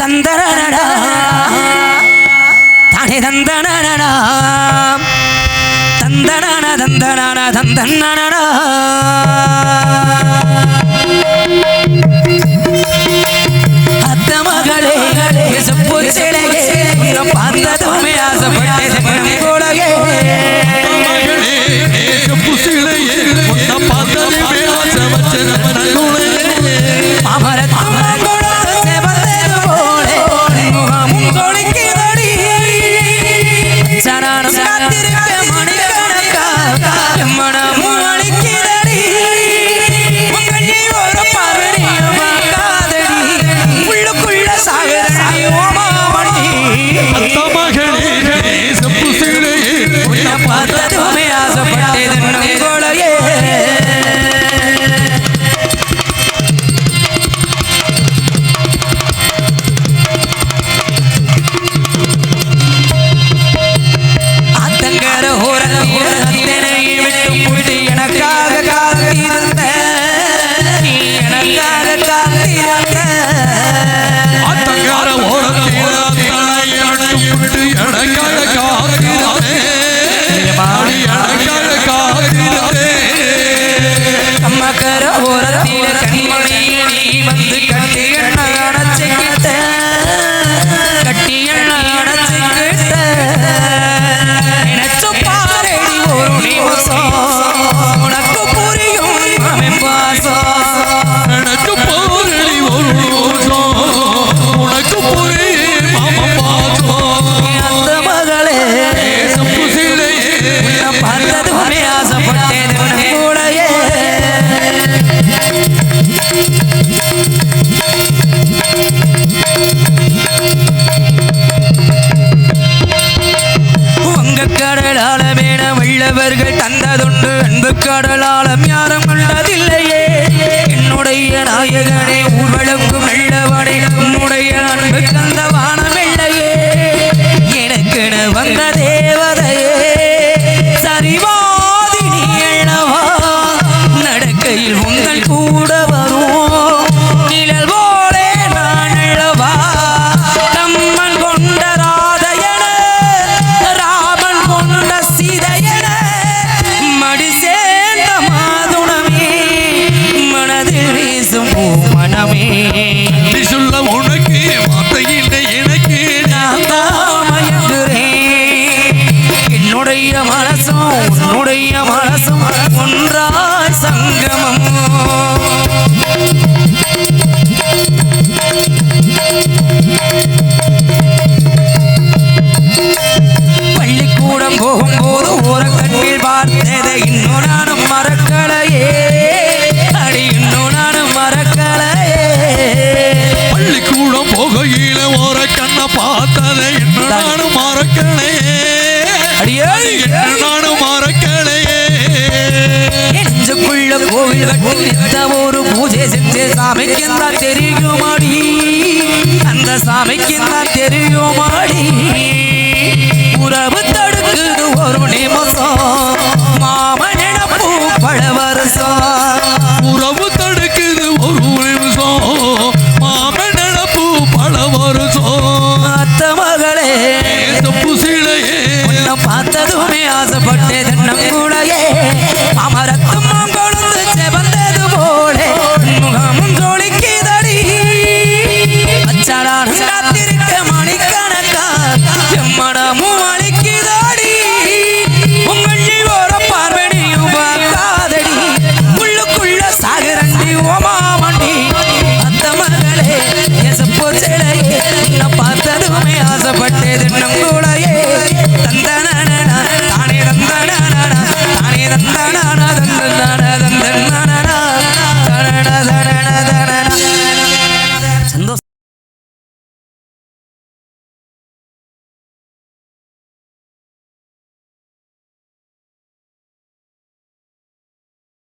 தந்தரடா. தானே தந்தனா தந்தனா தந்தனா தந்தனா அழக நானுமே ஆசைப்பட்டேன் உன் கூடையே தந்ததுண்டு அன்பு கடலாலம் யாரும் உள்ளதில்லையே என்னுடைய நாயகனே ஊர்களுக்கும் நல்லவனே உன்னுடைய அன்பு கந்தவா வாழ்க்கையில் உங்கள் கூட வரும். நிழல் போலே நான் இழவா தம்மன் கொண்ட ராதையன ராமன் கொண்ட சீதையன மடி சேர்ந்த மாதுணமே மனதில் வீசும் மனமே. சொல்ல மனசும் உன்னுடைய மனசும் ஒன்றா சங்கமம் எந்த ஒரு பூஜை செஞ்சு சாமிக்கு தான் தெரியுமாடி? அந்த சாமிக்கு தான் தெரியுமாடி? உறவு தடுக்குது ஒரு நிமிஷம். மனமும்